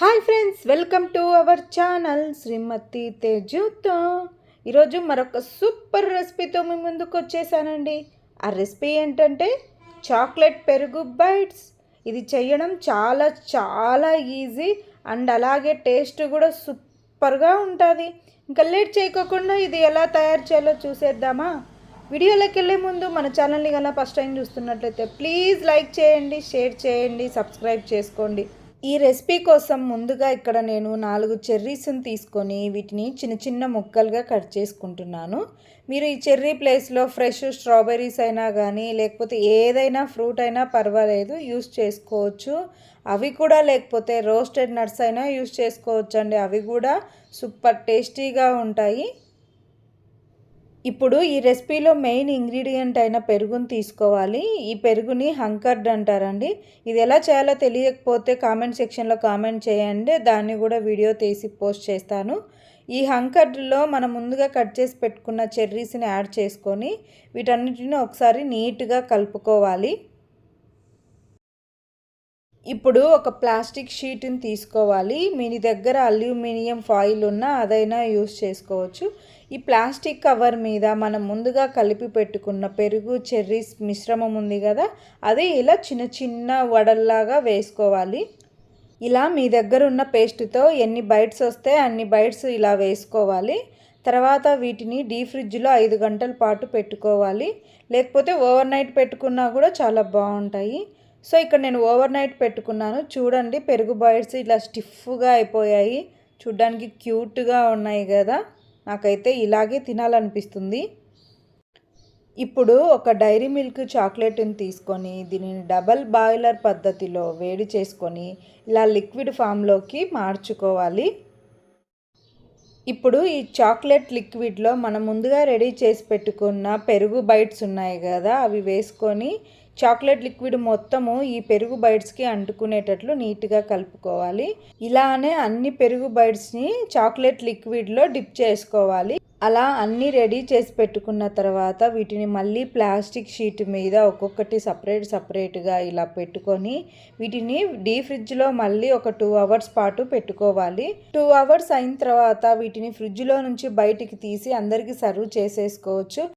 Hi friends welcome to our channel Shrimati తేజుతో. ఈరోజు మరొక super రెసిపీతో మీ ముందుకు వచ్చేసానండి. ఆ రెసిపీ ఏంటంటే చాక్లెట్ పెరుగు బైట్స్. ఇది చేయడం చాలా చాలా ఈజీ అండ్ అలాగే టేస్ట్ కూడా సూపర్గా ఉంటుంది. ఇంకా లేట్ చేయకోకుండా ఇది ఎలా తయారు చేయాలో చూసేద్దామా? వీడియోలోకి వెళ్ళే ముందు మన ఛానల్ని కన్నా ఫస్ట్ టైం చూస్తున్నట్లయితే ప్లీజ్ లైక్ చేయండి షేర్ చేయండి సబ్స్క్రైబ్ చేసుకోండి. ఈ రెసిపీ కోసం ముందుగా ఇక్కడ నేను నాలుగు చెర్రీస్ని తీసుకొని వీటిని చిన్న చిన్న ముక్కలుగా కట్ చేసుకుంటున్నాను. మీరు ఈ చెర్రీ ప్లేస్లో ఫ్రెష్ స్ట్రాబెర్రీస్ అయినా కానీ లేకపోతే ఏదైనా ఫ్రూట్ అయినా పర్వాలేదు యూస్ చేసుకోవచ్చు. అవి కూడా లేకపోతే రోస్టెడ్ నట్స్ అయినా యూస్ చేసుకోవచ్చు అండి అవి కూడా సూపర్ టేస్టీగా ఉంటాయి. ఇప్పుడు ఈ రెసిపీలో మెయిన్ ఇంగ్రీడియంట్ అయిన పెరుగుని తీసుకోవాలి. ఈ పెరుగుని హంకర్డ్ అంటారండి. ఇది ఎలా చేయాలో తెలియకపోతే కామెంట్ సెక్షన్లో కామెంట్ చేయండి. దాన్ని కూడా వీడియో తీసి పోస్ట్ చేస్తాను. ఈ హంకర్డ్లో మనం ముందుగా కట్ చేసి పెట్టుకున్న చెర్రీస్ని యాడ్ చేసుకొని వీటన్నిటిని ఒకసారి నీట్గా కలుపుకోవాలి. ఇప్పుడు ఒక ప్లాస్టిక్ షీట్ని తీసుకోవాలి. మీ దగ్గర అల్యూమినియం ఫాయిల్ ఉన్నా అదైనా యూస్ చేసుకోవచ్చు. ఈ ప్లాస్టిక్ కవర్ మీద మనం ముందుగా కలిపి పెట్టుకున్న పెరుగు చెర్రీస్ మిశ్రమం ఉంది కదా అది ఇలా చిన్న చిన్న వడల్లాగా వేసుకోవాలి. ఇలా మీ దగ్గర ఉన్న పేస్ట్తో ఎన్ని బైట్స్ వస్తే అన్ని బైట్స్ ఇలా వేసుకోవాలి. తర్వాత వీటిని డీ ఫ్రిడ్జ్లో ఐదు గంటల పాటు పెట్టుకోవాలి. లేకపోతే ఓవర్ నైట్ పెట్టుకున్నా కూడా చాలా బాగుంటాయి. సో ఇక్కడ నేను ఓవర్ నైట్ పెట్టుకున్నాను. చూడండి పెరుగు బైట్స్ ఇలా స్టిఫ్గా అయిపోయాయి. చూడ్డానికి క్యూట్గా ఉన్నాయి కదా. నాకైతే ఇలాగే తినాలనిపిస్తుంది. ఇప్పుడు ఒక డైరీ మిల్క్ చాక్లెట్ని తీసుకొని దీనిని డబల్ బాయిలర్ పద్ధతిలో వేడి చేసుకొని ఇలా లిక్విడ్ ఫామ్లోకి మార్చుకోవాలి. ఇప్పుడు ఈ చాక్లెట్ లిక్విడ్లో మనం ముందుగా రెడీ చేసి పెట్టుకున్న పెరుగు బైట్స్ ఉన్నాయి కదా అవి వేసుకొని చాక్లెట్ లిక్విడ్ మొత్తము ఈ పెరుగు బైట్స్కి అంటుకునేటట్లు నీట్గా కలుపుకోవాలి. ఇలానే అన్ని పెరుగు బైట్స్ని చాక్లెట్ లిక్విడ్లో డిప్ చేసుకోవాలి. అలా అన్నీ రెడీ చేసి పెట్టుకున్న తర్వాత వీటిని మళ్ళీ ప్లాస్టిక్ షీట్ మీద ఒక్కొక్కటి సపరేట్ సపరేట్గా ఇలా పెట్టుకొని వీటిని డీ ఫ్రిడ్జ్లో మళ్ళీ ఒక టూ అవర్స్ పాటు పెట్టుకోవాలి. టూ అవర్స్ అయిన తర్వాత వీటిని ఫ్రిడ్జ్లో నుంచి బయటికి తీసి అందరికీ సర్వ్ చేసేసుకోవచ్చు.